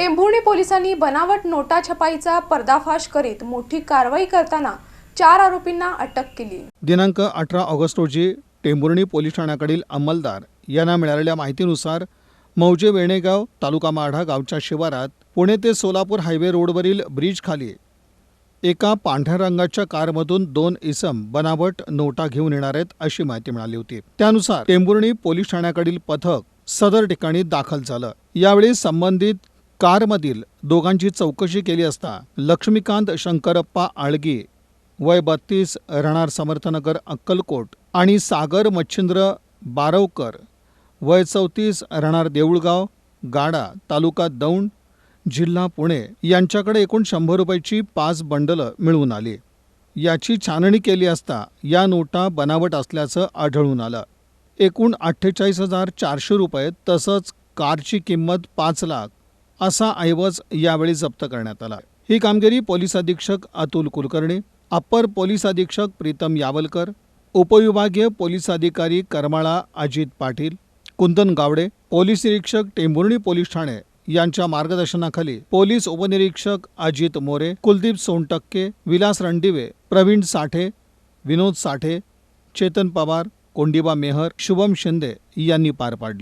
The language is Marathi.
टेंभुर्णी पोलिसांनी बनावट नोटा छपाईचा पर्दाफाश करीत मोठी कारवाई करताना चार आरोपींना अटक केली. दिनांक अठरा ऑगस्ट रोजी टेंभुर्णी पोलीस ठाण्याकडील अंमलदार यांना मिळालेल्या माहितीनुसार मौजे वेणेगाव तालुका माढा गावच्या शिवारात पुणे ते सोलापूर हायवे रोडवरील ब्रिजखाली एका पांढऱ्या रंगाच्या कारमधून दोन इसम बनावट नोटा घेऊन येणार आहेत अशी माहिती मिळाली होती. त्यानुसार टेंभुर्णी पोलीस ठाण्याकडील पथक सदर ठिकाणी दाखल झालं. यावेळी संबंधित कारमधील दोघांची चौकशी केली असता लक्ष्मीकांत शंकरप्पा आळगी वय बत्तीस राहणार समर्थनगर अक्कलकोट आणि सागर मच्छिंद्र बारवकर वय चौतीस राहणार देऊळगाव गाडा तालुका दौंड जिल्हा पुणे यांच्याकडे एकूण शंभर रुपयाची पाच बंडलं मिळवून आली. याची छाननी केली असता या नोटा बनावट असल्याचं आढळून आलं. एकूण अठ्ठेचाळीस हजार चारशे रुपये तसंच कारची किंमत पाच लाख असा ऐवज यावेळी जप्त करण्यात आला. ही कामगिरी पोलीस अधीक्षक अतुल कुलकर्णी अप्पर पोलीस अधीक्षक प्रीतम यावलकर उपविभागीय पोलीस अधिकारी करमाळा अजित पाटील कुंदन गावडे पोलीस निरीक्षक टेंभुर्णी पोलीस ठाणे यांच्या मार्गदर्शनाखाली पोलीस उपनिरीक्षक अजित मोरे कुलदीप सोनटक्के विलास रणदिवे प्रवीण साठे विनोद साठे चेतन पवार कोंडिबा मेहर शुभम शिंदे यांनी पार पाडली.